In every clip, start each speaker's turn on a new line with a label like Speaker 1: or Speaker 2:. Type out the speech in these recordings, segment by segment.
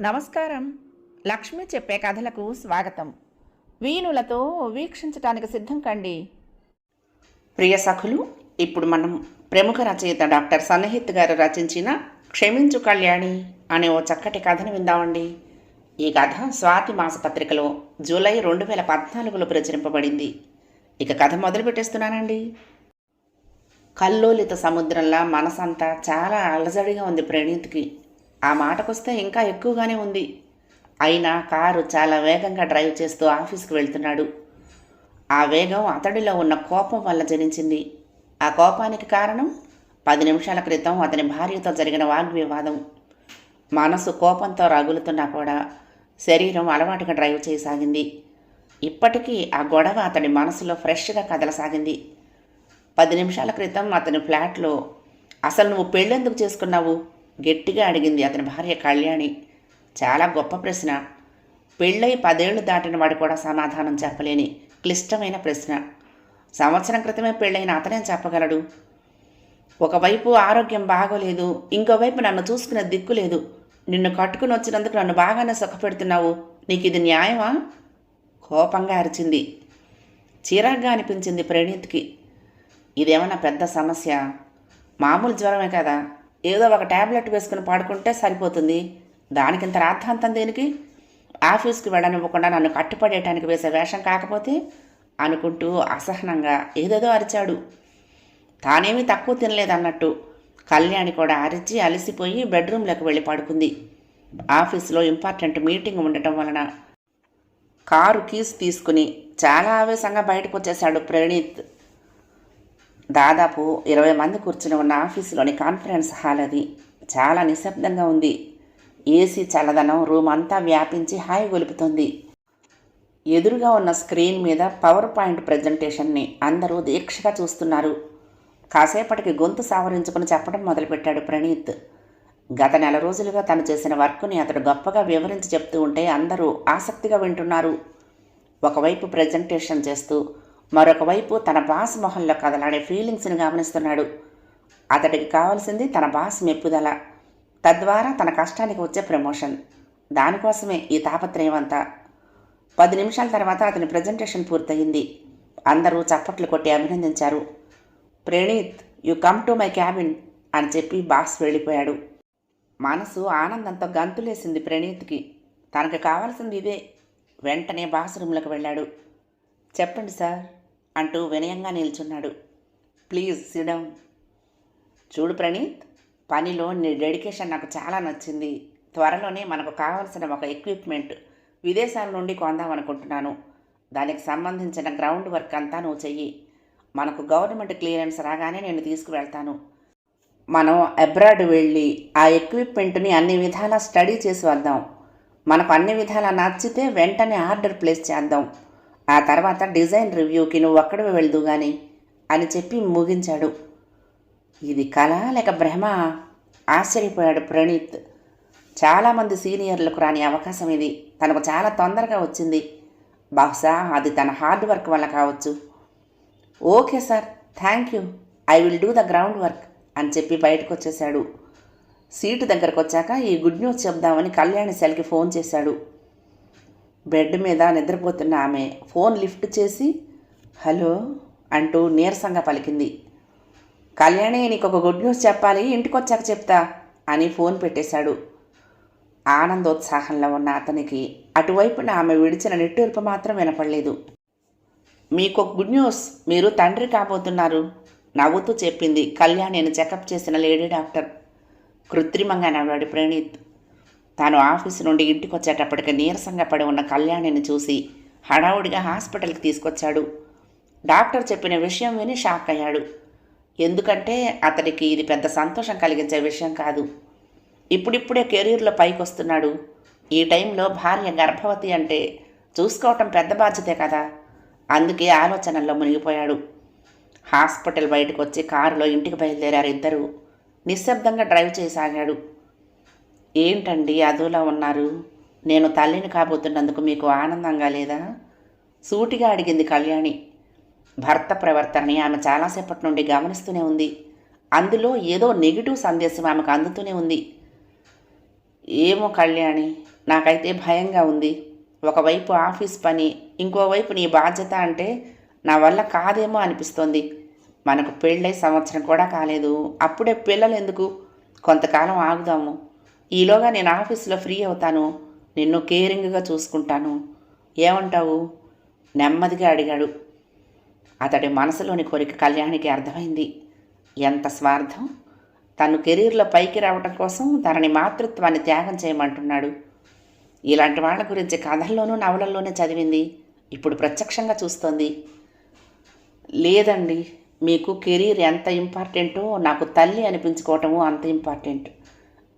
Speaker 1: నమస్కారం. లక్ష్మి చెప్పే కథలకు స్వాగతం. వీణులతో వీక్షించటానికి సిద్ధం కండి. ప్రియ సఖులు ఇప్పుడు మనం ప్రముఖ రచయిత డాక్టర్ సన్నహిత్ గారు రచించిన క్షమించు కళ్యాణి అనే ఓ చక్కటి కథను విందామండి. ఈ కథ స్వాతి మాసపత్రికలో జూలై రెండు వేల పద్నాలుగులో ప్రచురింపబడింది. ఇక కథ మొదలు పెట్టేస్తున్నానండి. కల్లోలిత సముద్రంలా మనసంతా చాలా అలజడిగా ఉంది ప్రణీత్కి. ఆ మాటకొస్తే ఇంకా ఎక్కువగానే ఉంది. అయినా కారు చాలా వేగంగా డ్రైవ్ చేస్తూ ఆఫీస్కి వెళ్తున్నాడు. ఆ వేగం అతడిలో ఉన్న కోపం వల్ల జనించింది. ఆ కోపానికి కారణం పది నిమిషాల క్రితం అతని భార్యతో జరిగిన వాగ్వివాదం. మనసు కోపంతో రగులుతున్నా కూడా శరీరం అలవాటుగా డ్రైవ్ చేయసాగింది. ఇప్పటికీ ఆ గొడవ అతడి మనసులో ఫ్రెష్గా కదలసాగింది. పది నిమిషాల క్రితం అతని ఫ్లాట్లో అసలు నువ్వు పెళ్ళెందుకు చేసుకున్నావు? గట్టిగా అడిగింది అతని భార్య కళ్యాణి. చాలా గొప్ప ప్రశ్న. పెళ్ళై పదేళ్ళు దాటిన వాడు కూడా సమాధానం చెప్పలేని క్లిష్టమైన ప్రశ్న. సంవత్సరం క్రితమే పెళ్ళైన అతనేం చెప్పగలడు? ఒకవైపు ఆరోగ్యం బాగోలేదు ఇంకోవైపు నన్ను చూసుకునే దిక్కు లేదు. నిన్ను కట్టుకుని వచ్చినందుకు నన్ను బాగానే సుఖపెడుతున్నావు. నీకు ఇది న్యాయమా? కోపంగా అరిచింది. చిరాగ్గా అనిపించింది ప్రణీత్కి. ఇదేమన్నా పెద్ద సమస్య? మామూలు జ్వరమే కదా. ఏదో ఒక ట్యాబ్లెట్ వేసుకుని పడుకుంటే సరిపోతుంది. దానికింత రాద్ధాంతం దేనికి? ఆఫీస్కి వెళ్ళనివ్వకుండా నన్ను కట్టుపడేయటానికి వేసే వేషం కాకపోతే అనుకుంటూ అసహనంగా ఏదేదో అరిచాడు. తానేమీ తక్కువ తినలేదన్నట్టు కళ్యాణి కూడా అరిచి అలసిపోయి బెడ్రూమ్లోకి వెళ్ళి పడుకుంది. ఆఫీస్లో ఇంపార్టెంట్ మీటింగ్ ఉండటం వలన కారు కీస్ తీసుకుని చాలా ఆవేశంగా బయటకు వచ్చేశాడు ప్రణీత్. దాదాపు ఇరవై మంది కూర్చుని ఉన్న ఆఫీసులోని కాన్ఫరెన్స్ హాల్ అది. చాలా నిశ్శబ్దంగా ఉంది. ఏసీ చల్లదనం రూమ్ అంతా వ్యాపించి హాయి గొలుపుతుంది. ఎదురుగా ఉన్న స్క్రీన్ మీద పవర్ పాయింట్ ప్రజెంటేషన్ని అందరూ దీక్షగా చూస్తున్నారు. కాసేపటికి గొంతు సావరించుకుని చెప్పడం మొదలుపెట్టాడు ప్రణీత్. గత నెల రోజులుగా తను చేసిన వర్క్ని అతడు గొప్పగా వివరించి చెప్తూ ఉంటే అందరూ ఆసక్తిగా వింటున్నారు. ఒకవైపు ప్రజెంటేషన్ చేస్తూ మరొకవైపు తన బాస్ మొహంలో కదలాడే ఫీలింగ్స్ని గమనిస్తున్నాడు. అతడికి కావాల్సింది తన బాస్ మెప్పుదల. తద్వారా తన కష్టానికి వచ్చే ప్రమోషన్ దానికోసమే ఈ తాపత్రయం అంతా. పది నిమిషాల తర్వాత అతని ప్రజెంటేషన్ పూర్తయింది. అందరూ చప్పట్లు కొట్టి అభినందించారు. Praneeth you come to my cabin అని చెప్పి బాస్ వెళ్ళిపోయాడు. మనసు ఆనందంతో గంతులేసింది ప్రణీత్కి. తనకు కావాల్సింది ఇదే. వెంటనే బాస్ రూమ్లోకి వెళ్ళాడు. చెప్పండి సార్. అంటూ వినయంగా నిల్చున్నాడు. ప్లీజ్ సిడౌన్ చూడు ప్రణీత్ పనిలో నీ డెడికేషన్ నాకు చాలా నచ్చింది. త్వరలోనే మనకు కావాల్సిన ఒక ఎక్విప్మెంట్ విదేశాల నుండి కొందామనుకుంటున్నాను దానికి సంబంధించిన గ్రౌండ్ వర్క్ అంతా నువ్వు చెయ్యి. మనకు గవర్నమెంట్ క్లియరెన్స్ రాగానే నేను తీసుకువెళ్తాను. మనం అబ్రాడ్ వెళ్ళి ఆ ఎక్విప్మెంట్ని అన్ని విధాలా స్టడీ చేసి వద్దాం. మనకు అన్ని విధాలా నచ్చితే వెంటనే ఆర్డర్ ప్లేస్ చేద్దాం. ఆ తర్వాత డిజైన్ రివ్యూకి నువ్వు అక్కడికి వెళ్దు గాని అని చెప్పి ముగించాడు. ఇది కళ లేక భ్రమ? ఆశ్చర్యపోయాడు ప్రణీత్. చాలామంది సీనియర్లకు రాని అవకాశం ఇది. తనకు చాలా తొందరగా వచ్చింది. బహుశా అది తన హార్డ్ వర్క్ వల్ల కావచ్చు. Okay sir thank you. I will do the ground work అని చెప్పి బయటకు వచ్చేశాడు సీటు దగ్గరకు వచ్చాక ఈ గుడ్ న్యూస్ చెప్దామని కళ్యాణి సెల్కి ఫోన్ చేశాడు. బెడ్ మీద నిద్రపోతున్న ఆమె ఫోన్ లిఫ్ట్ చేసి హలో అంటూ నీరసంగా పలికింది. కళ్యాణి నీకు ఒక గుడ్ న్యూస్ చెప్పాలి ఇంటికి వచ్చాక చెప్తా అని ఫోన్ పెట్టేశాడు. ఆనందోత్సాహంలో ఉన్న అతనికి అటువైపున ఆమె విడిచిన నిట్టూర్పు మాత్రం వినపడలేదు. మీకు ఒక గుడ్ న్యూస్ మీరు తండ్రి కాబోతున్నారు నవ్వుతూ చెప్పింది కళ్యాణిని చెకప్ చేసిన లేడీ డాక్టర్. కృత్రిమంగా నవ్వాడు ప్రణీత్. తాను ఆఫీసు నుండి ఇంటికి వచ్చేటప్పటికి నీరసంగా పడి ఉన్న కళ్యాణిని చూసి హడావుడిగా హాస్పిటల్కి తీసుకొచ్చాడు. డాక్టర్ చెప్పిన విషయం విని షాక్ అయ్యాడు. ఎందుకంటే అతడికి ఇది పెద్ద సంతోషం కలిగించే విషయం కాదు. ఇప్పుడిప్పుడే కెరీర్లో పైకి వస్తున్నాడు ఈ టైంలో భార్య గర్భవతి అంటే చూసుకోవటం పెద్ద బాధ్యతే కదా? అందుకే ఆలోచనల్లో మునిగిపోయాడు. హాస్పిటల్ బయటకు వచ్చి కారులో ఇంటికి బయలుదేరారు ఇద్దరు. నిశ్శబ్దంగా డ్రైవ్ చేయసాగాడు. ఏంటండి అదోలా ఉన్నారు? నేను తల్లిని కాబోతున్నందుకు మీకు ఆనందంగా లేదా? సూటిగా అడిగింది కళ్యాణి. భర్త ప్రవర్తనని ఆమె చాలాసేపటి నుండి గమనిస్తూనే ఉంది. అందులో ఏదో నెగిటివ్ సందేశం ఆమెకు అందుతూనే ఉంది. ఏమో కళ్యాణి నాకైతే భయంగా ఉంది. ఒకవైపు ఆఫీస్ పని ఇంకోవైపు నీ బాధ్యత అంటే నా వల్ల కాదేమో అనిపిస్తోంది. మనకు పెళ్ళై సంవత్సరం కూడా కాలేదు. అప్పుడే పిల్లలు ఎందుకు కొంతకాలం ఆగుదాము. ఈలోగా నేను ఆఫీస్లో ఫ్రీ అవుతాను. నిన్ను కేరింగ్గా చూసుకుంటాను. ఏమంటావు? నెమ్మదిగా అడిగాడు. అతడి మనసులోని కోరిక కళ్యాణికి అర్థమైంది. ఎంత స్వార్థం? తను కెరీర్లో పైకి రావటం కోసం తనని మాతృత్వాన్ని త్యాగం చేయమంటున్నాడు. ఇలాంటి వాళ్ళ గురించి కథల్లోనూ నవలల్లోనే చదివింది. ఇప్పుడు ప్రత్యక్షంగా చూస్తోంది. లేదండి మీకు కెరీర్ ఎంత ఇంపార్టెంటో నాకు తల్లి అనిపించుకోవటము అంత ఇంపార్టెంట్.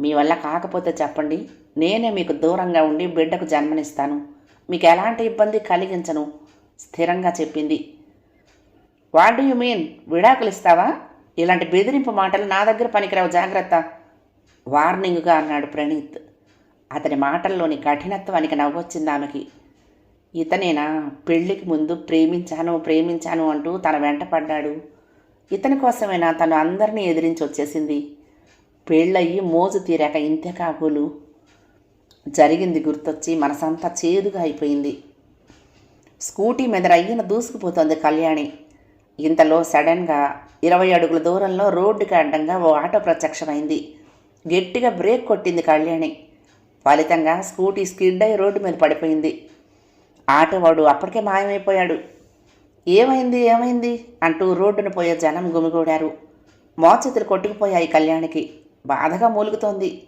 Speaker 1: మీ వల్ల కాకపోతే చెప్పండి. నేనే మీకు దూరంగా ఉండి బిడ్డకు జన్మనిస్తాను. మీకు ఎలాంటి ఇబ్బంది కలిగించను స్థిరంగా చెప్పింది. What do you mean? విడాకులు ఇస్తావా? ఇలాంటి బెదిరింపు మాటలు నా దగ్గర పనికిరావు జాగ్రత్త. వార్నింగ్గా అన్నాడు ప్రణీత్. అతని మాటల్లోని కఠినత్వానికి నవ్వొచ్చింది ఆమెకి. ఇతనేనా? పెళ్ళికి ముందు ప్రేమించాను ప్రేమించాను అంటూ తన వెంట పడ్డాడు. ఇతని కోసమేనా తను అందరినీ ఎదిరించి వచ్చేసింది? పెళ్ళయి మోజు తీరాక ఇంతే జరిగింది గుర్తొచ్చి మనసంతా చేదుగా అయిపోయింది. స్కూటీ మీద రయ్యన దూసుకుపోతోంది కళ్యాణి. ఇంతలో సడన్గా ఇరవై అడుగుల దూరంలో రోడ్డుకి అడ్డంగా ఓ ఆటో ప్రత్యక్షమైంది. గట్టిగా బ్రేక్ కొట్టింది కళ్యాణి. ఫలితంగా స్కూటీ స్కిడ్ అయి రోడ్డు మీద పడిపోయింది. ఆటో వాడు అప్పటికే మాయమైపోయాడు. ఏమైంది ఏమైంది అంటూ రోడ్డును పోయే జనం గుమిగూడారు. మోచేతులు కొట్టుకుపోయాయి కళ్యాణికి. బాధగా మూలుగుతోంది.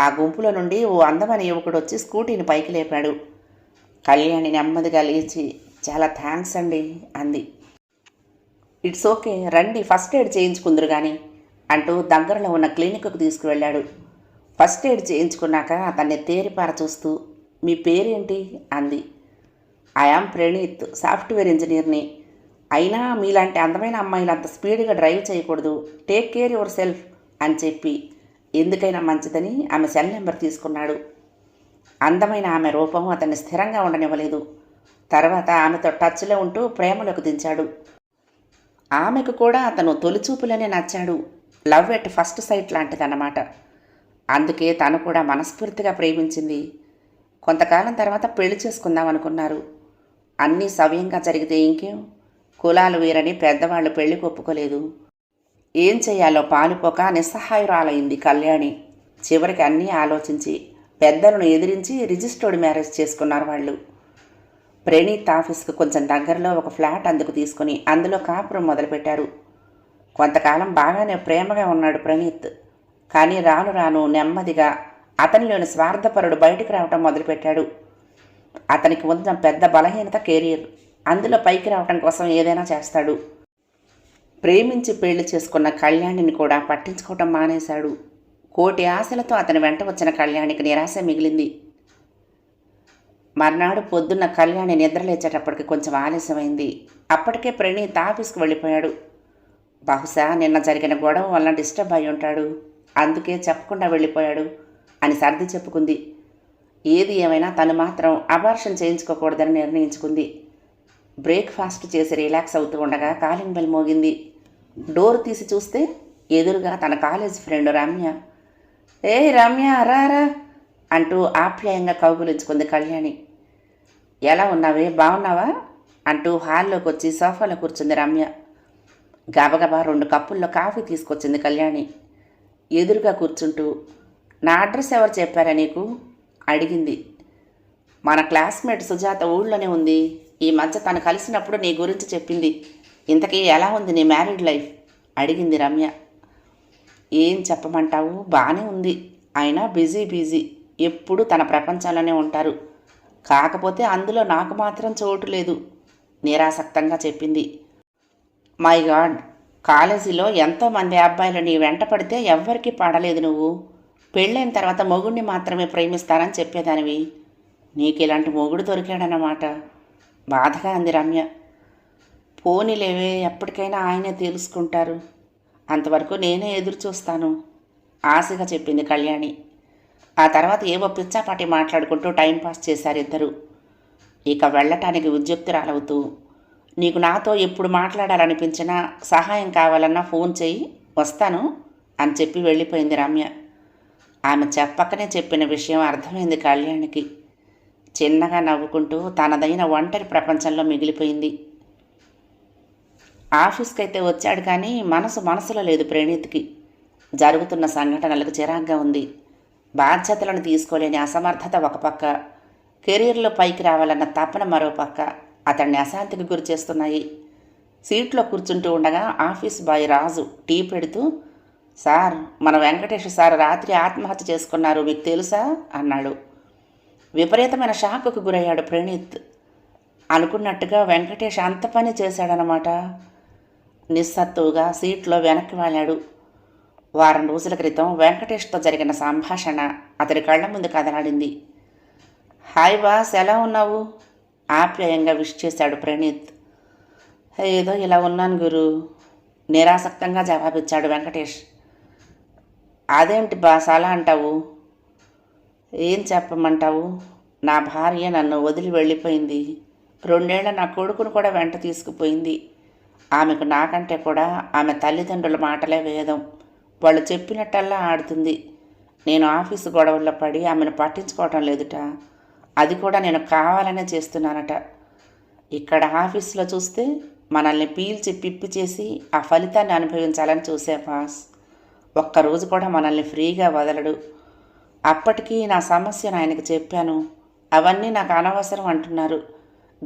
Speaker 1: ఆ గుంపులో నుండి ఓ అందమైన యువకుడు వచ్చి స్కూటీని పైకి లేపాడు. కళ్యాణి నెమ్మదిగా లేచి చాలా థ్యాంక్స్ అండి అంది. ఇట్స్ ఓకే రండి ఫస్ట్ ఎయిడ్ చేయించుకుందరు కానీ అంటూ దగ్గరలో ఉన్న క్లినిక్కు తీసుకువెళ్ళాడు. ఫస్ట్ ఎయిడ్ చేయించుకున్నాక అతన్ని తేరిపార చూస్తూ మీ పేరేంటి? అంది. ఐఆమ్ ప్రణీత్ సాఫ్ట్వేర్ ఇంజనీర్ని. అయినా మీలాంటి అందమైన అమ్మాయిలు అంత స్పీడ్గా డ్రైవ్ చేయకూడదు. Take care yourself. అని చెప్పి ఎందుకైనా మంచిదని ఆమె సెల్ నెంబర్ తీసుకున్నాడు. అందమైన ఆమె రూపం అతన్ని స్థిరంగా ఉండనివ్వలేదు. తర్వాత ఆమెతో టచ్లో ఉంటూ ప్రేమలోకి దించాడు. ఆమెకు కూడా అతను తొలిచూపులోనే నచ్చాడు. లవ్ ఎట్ ఫస్ట్ సైట్ లాంటిదన్నమాట. అందుకే తను కూడా మనస్ఫూర్తిగా ప్రేమించింది. కొంతకాలం తర్వాత పెళ్ళి చేసుకుందాం అనుకున్నారు. అన్నీ సవ్యంగా జరిగితే ఇంకేం? కులాలు వీరని పెద్దవాళ్ళు పెళ్ళి ఒప్పుకోలేదు. ఏం చేయాలో పాలుపోక నిస్సహాయురాలైంది కళ్యాణి. చివరికి అన్నీ ఆలోచించి పెద్దలను ఎదిరించి రిజిస్టర్డ్ మ్యారేజ్ చేసుకున్నారు వాళ్ళు. ప్రణీత్ ఆఫీస్కు కొంచెం దగ్గరలో ఒక ఫ్లాట్ అందుకు తీసుకుని అందులో కాపురం మొదలుపెట్టారు. కొంతకాలం బాగానే ప్రేమగా ఉన్నాడు ప్రణీత్. కానీ రాను రాను నెమ్మదిగా అతనిలోని స్వార్థపరుడు బయటకు రావటం మొదలుపెట్టాడు. అతనికి ఉన్న పెద్ద బలహీనత కెరీర్. అందులో పైకి రావటం కోసం ఏదైనా చేస్తాడు. ప్రేమించి పెళ్ళి చేసుకున్న కళ్యాణిని కూడా పట్టించుకోవటం మానేశాడు. కోటి ఆశలతో అతని వెంట వచ్చిన కళ్యాణికి నిరాశ మిగిలింది. మర్నాడు పొద్దున్న కళ్యాణి నిద్రలేచేటప్పటికి కొంచెం ఆలస్యమైంది. అప్పటికే ప్రణీత్ ఆఫీస్కి వెళ్ళిపోయాడు. బహుశా నిన్న జరిగిన గొడవ వల్ల డిస్టర్బ్ అయి ఉంటాడు. అందుకే చెప్పకుండా వెళ్ళిపోయాడు అని సర్ది చెప్పుకుంది. ఏది ఏమైనా తను మాత్రం అబార్షన్ చేయించుకోకూడదని నిర్ణయించుకుంది. బ్రేక్ఫాస్ట్ చేసి రిలాక్స్ అవుతూ ఉండగా కాలింగ్ బెల్ మోగింది. డోర్ తీసి చూస్తే ఎదురుగా తన కాలేజ్ ఫ్రెండ్ రమ్య. ఏ రమ్య రా రా అంటూ ఆప్యాయంగా కౌగులించుకుంది కళ్యాణి. ఎలా ఉన్నావే? బాగున్నావా? అంటూ హాల్లోకి వచ్చి సోఫాలో కూర్చుంది రమ్య. గబగబా రెండు కప్పుల్లో కాఫీ తీసుకొచ్చింది కళ్యాణి. ఎదురుగా కూర్చుంటూ నా అడ్రస్ ఎవరు చెప్పారా నీకు? అడిగింది. మన క్లాస్మేట్ సుజాత ఊళ్ళోనే ఉంది. ఈ మధ్య తను కలిసినప్పుడు నీ గురించి చెప్పింది. ఇంతకీ ఎలా ఉంది నీ మ్యారీడ్ లైఫ్ అడిగింది రమ్య. ఏం చెప్పమంటావు? బాగానే ఉంది. ఆయన బిజీ బిజీ ఎప్పుడు తన ప్రపంచంలోనే ఉంటారు. కాకపోతే అందులో నాకు మాత్రం చోటు లేదు నిరాసక్తంగా చెప్పింది. మై గాడ్ కాలేజీలో ఎంతోమంది అబ్బాయిలు నీ వెంట పడితే ఎవ్వరికీ పడలేదు నువ్వు. పెళ్ళైన తర్వాత మొగుడిని మాత్రమే ప్రేమిస్తారని చెప్పేదానివి. నీకు ఇలాంటి మొగుడు దొరికాడన్నమాట. బాధగా అంది రమ్య. పోనీలేవే ఎప్పటికైనా ఆయనే తెలుసుకుంటారు. అంతవరకు నేనే ఎదురు చూస్తాను ఆశగా చెప్పింది కళ్యాణి. ఆ తర్వాత ఏవో పిచ్చాపాటి మాట్లాడుకుంటూ టైంపాస్ చేశారు ఇద్దరు. ఇక వెళ్ళటానికి ఉద్యుక్తురాలవుతూ నీకు నాతో ఎప్పుడు మాట్లాడాలనిపించినా సహాయం కావాలన్నా ఫోన్ చేయి వస్తాను అని చెప్పి వెళ్ళిపోయింది రమ్య. ఆమె చెప్పకనే చెప్పిన విషయం అర్థమైంది కళ్యాణికి. చిన్నగా నవ్వుకుంటూ తనదైన ఒంటరి ప్రపంచంలో మిగిలిపోయింది. ఆఫీస్కి అయితే వచ్చాడు కానీ మనసు మనసులో లేదు ప్రణీత్కి. జరుగుతున్న సంఘటనలకు చిరాగ్గా ఉంది. బాధ్యతలను తీసుకోలేని అసమర్థత ఒక పక్క. కెరీర్లో పైకి రావాలన్న తపన మరో పక్క. అతన్ని అశాంతికి గురి చేస్తున్నాయి. సీట్లో కూర్చుంటూ ఉండగా ఆఫీస్ బాయ్ రాజు టీ పెడుతూ సార్ మన వెంకటేష్ సార్ రాత్రి ఆత్మహత్య చేసుకున్నారు మీకు తెలుసా? అన్నాడు. విపరీతమైన షాకుకు గురయ్యాడు ప్రణీత్. అనుకున్నట్టుగా వెంకటేష్ అంత పని చేశాడనమాట నిస్సత్తువుగా సీట్లో వెనక్కి వాలాడు వారం రోజుల క్రితం వెంకటేష్తో జరిగిన సంభాషణ అతడి కళ్ళ ముందు కదలాడింది. హాయ్ బాస్ ఎలా ఉన్నావు? ఆప్యాయంగా విష్ చేశాడు ప్రణీత్. ఏదో ఇలా ఉన్నాను గురు. నిరాసక్తంగా జవాబిచ్చాడు వెంకటేష్. అదేంటి బాస్ అలా అంటావు? ఏం చెప్పమంటావు? నా భార్య నన్ను వదిలి వెళ్ళిపోయింది. రెండేళ్ళ నా కొడుకును కూడా వెంట తీసుకుపోయింది. ఆమెకు నాకంటే కూడా ఆమె తల్లిదండ్రుల మాటలే వేదం. వాళ్ళు చెప్పినట్టల్లా ఆడుతుంది. నేను ఆఫీసు గొడవల్లో పడి ఆమెను పట్టించుకోవటం లేదుట. అది కూడా నేను కావాలనే చేస్తున్నానట. ఇక్కడ ఆఫీసులో చూస్తే మనల్ని పీల్చి పిప్పి చేసి ఆ ఫలితాన్ని అనుభవించాలని చూసే బాస్. ఒక్కరోజు కూడా మనల్ని ఫ్రీగా వదలడు. అప్పటికి నా సమస్యను ఆయనకు చెప్పాను. అవన్నీ నాకు అనవసరం అంటున్నారు.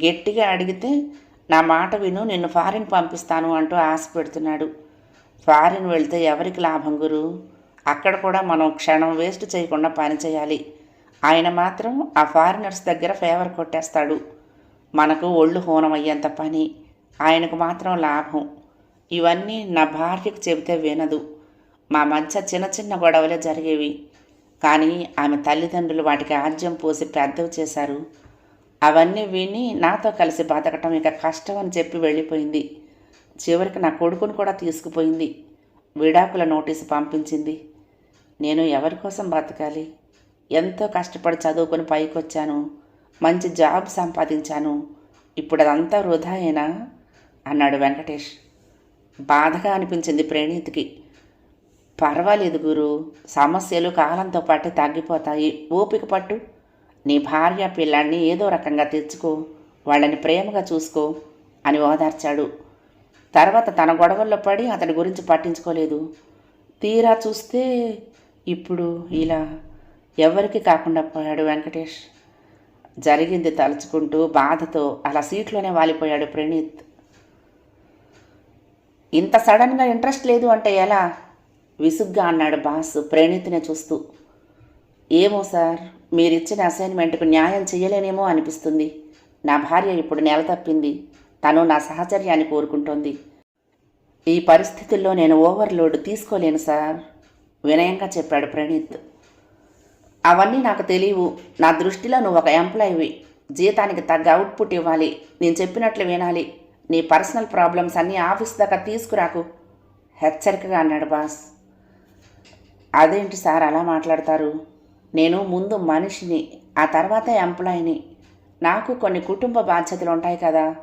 Speaker 1: గట్టిగా అడిగితే నా మాట విను నిన్ను ఫారిన్ పంపిస్తాను అంటూ ఆశ పెడుతున్నాడు. ఫారిన్ వెళ్తే ఎవరికి లాభం గురు? అక్కడ కూడా మనం క్షణం వేస్ట్ చేయకుండా పని చేయాలి. ఆయన మాత్రం ఆ ఫారినర్స్ దగ్గర ఫేవర్ కొట్టేస్తాడు. మనకు ఒళ్ళు హోనం అయ్యేంత పని ఆయనకు మాత్రం లాభం. ఇవన్నీ నా భార్యకు చెబితే వినదు. మా మధ్య చిన్న చిన్న గొడవలే జరిగేవి. కానీ ఆమె తల్లిదండ్రులు వాటికి ఆజ్యం పోసి పెద్దవి చేశారు. అవన్నీ విని నాతో కలిసి బతకటం ఇక కష్టం అని చెప్పి వెళ్ళిపోయింది. చివరికి నా కొడుకును కూడా తీసుకుపోయింది. విడాకుల నోటీసు పంపించింది. నేను ఎవరి కోసం బతకాలి ఎంతో కష్టపడి చదువుకొని పైకి వచ్చాను మంచి జాబ్ సంపాదించాను. ఇప్పుడు అదంతా వృధా అయినా అన్నాడు వెంకటేష్. బాధగా అనిపించింది ప్రణీత్కి. పర్వాలేదు గురు సమస్యలు కాలంతో పాటు తగ్గిపోతాయి. ఓపిక పట్టు. నీ భార్య పిల్లాన్ని ఏదో రకంగా తెచ్చుకో వాళ్ళని ప్రేమగా చూసుకో అని ఓదార్చాడు. తర్వాత తన గొడవల్లో పడి అతడి గురించి పట్టించుకోలేదు. తీరా చూస్తే ఇప్పుడు ఇలా ఎవరికి కాకుండా పోయాడు వెంకటేష్. జరిగింది తలుచుకుంటూ బాధతో అలా సీట్లోనే వాలిపోయాడు ప్రణీత్. ఇంత సడన్గా ఇంట్రెస్ట్ లేదు అంటే ఎలా? విసుగ్గా అన్నాడు బాస్ ప్రణీత్నే చూస్తూ. ఏమో సార్ మీరిచ్చిన అసైన్మెంట్కు న్యాయం చేయలేనేమో అనిపిస్తుంది. నా భార్య ఇప్పుడు నెల తప్పింది. తను నా సహచర్యాన్ని కోరుకుంటోంది. ఈ పరిస్థితుల్లో నేను ఓవర్లోడ్ తీసుకోలేను సార్ వినయంగా చెప్పాడు ప్రణీత్. అవన్నీ నాకు తెలియవు. నా దృష్టిలో నువ్వు ఒక ఎంప్లాయీవి జీతానికి తగ్గ అవుట్పుట్ ఇవ్వాలి. నేను చెప్పినట్లు వినాలి. నీ పర్సనల్ ప్రాబ్లమ్స్ అన్నీ ఆఫీస్ దాకా తీసుకురాకు. హెచ్చరికగా అన్నాడు బాస్. అదేంటి సార్ అలా మాట్లాడతారు? నేను ముందు మనిషిని ఆ తర్వాత ఎంప్లాయీని. నాకు కొన్ని కుటుంబ బాధ్యతలు ఉంటాయి కదా.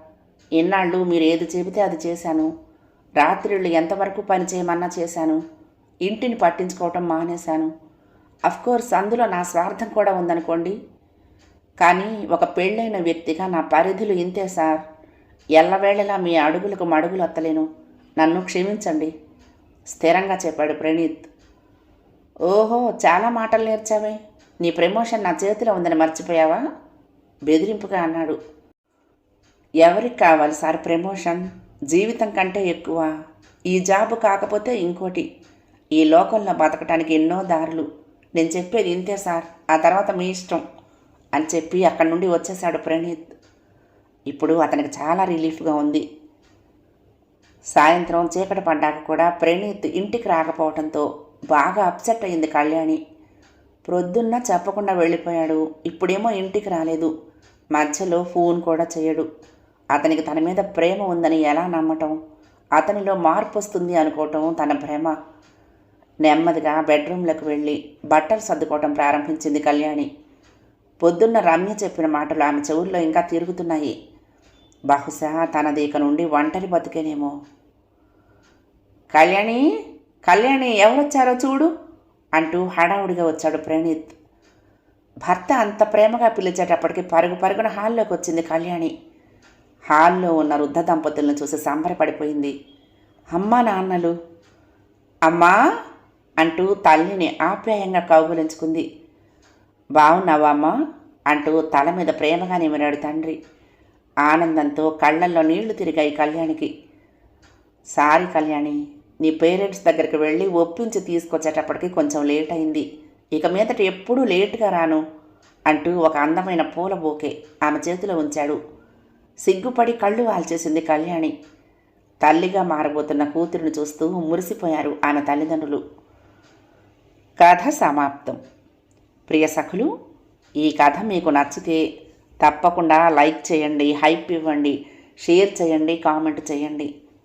Speaker 1: ఇన్నాళ్ళు మీరు ఏది చెబితే అది చేశాను. రాత్రిళ్ళు ఎంతవరకు పని చేయమన్నా చేశాను. ఇంటిని పట్టించుకోవటం మానేశాను. అఫ్కోర్స్ అందులో నా స్వార్థం కూడా ఉందనుకోండి. కానీ ఒక పెళ్ళైన వ్యక్తిగా నా పరిధులు ఇంతే సార్. ఎల్లవేళలా మీ అడుగులకు మడుగులు అత్తలేను నన్ను క్షమించండి. స్థిరంగా చెప్పాడు ప్రణీత్. ఓహో చాలా మాటలు నేర్చావే. నీ ప్రమోషన్ నా చేతిలో ఉందని మర్చిపోయావా? బెదిరింపుగా అన్నాడు. ఎవరికి కావాలి సార్ ప్రమోషన్? జీవితం కంటే ఎక్కువ. ఈ జాబ్ కాకపోతే ఇంకోటి. ఈ లోకంలో బతకటానికి ఎన్నో దారులు. నేను చెప్పేది ఇంతే సార్. ఆ తర్వాత మీ ఇష్టం అని చెప్పి అక్కడి నుండి వచ్చేశాడు ప్రణీత్. ఇప్పుడు అతనికి చాలా రిలీఫ్గా ఉంది. సాయంత్రం చీకటి పడ్డాక కూడా ప్రణీత్ ఇంటికి రాకపోవడంతో బాగా అప్సెట్ అయింది కళ్యాణి. ప్రొద్దున్న చెప్పకుండా వెళ్ళిపోయాడు. ఇప్పుడేమో ఇంటికి రాలేదు. మధ్యలో ఫోన్ కూడా చేయడు. అతనికి తన మీద ప్రేమ ఉందని ఎలా నమ్మటం? అతనిలో మార్పు వస్తుంది అనుకోవటం తన ప్రేమ నెమ్మదిగా బెడ్రూమ్లోకి వెళ్ళి బట్టలు సర్దుకోవటం ప్రారంభించింది కళ్యాణి. పొద్దున్న రమ్య చెప్పిన మాటలు ఆమె చెవుల్లో ఇంకా తిరుగుతున్నాయి. బహుశా తనది ఇక నుండి ఒంటరి బతికేనేమో. కళ్యాణి! కళ్యాణి ఎవరొచ్చారో చూడు అంటూ హడావుడిగా వచ్చాడు ప్రణీత్. భర్త అంత ప్రేమగా పిలిచేటప్పటికి పరుగు పరుగున హాల్లోకి వచ్చింది కళ్యాణి. హాల్లో ఉన్న వృద్ధ దంపతులను చూసి సంబరపడిపోయింది. అమ్మా నాన్నలు. అమ్మా అంటూ తల్లిని ఆప్యాయంగా కౌగులించుకుంది. బాగున్నావా అమ్మా? అంటూ తల మీద ప్రేమగా నిమిరాడు తండ్రి. ఆనందంతో కళ్ళల్లో నీళ్ళు తిరిగాయి కళ్యాణికి. సారీ కళ్యాణి నీ పేరెంట్స్ దగ్గరికి వెళ్ళి ఒప్పించి తీసుకొచ్చేటప్పటికి కొంచెం లేట్ అయింది. ఇక మీదట ఎప్పుడూ లేటుగా రాను అంటూ ఒక అందమైన పూల బోకే ఆమె చేతిలో ఉంచాడు. సిగ్గుపడి కళ్ళు వాల్చేసింది కళ్యాణి. తల్లిగా మారబోతున్న కూతురిని చూస్తూ మురిసిపోయారు ఆమె తల్లిదండ్రులు. కథ సమాప్తం. ప్రియ సఖులు ఈ కథ మీకు నచ్చితే తప్పకుండా లైక్ చేయండి హైప్ ఇవ్వండి షేర్ చేయండి కామెంట్ చేయండి.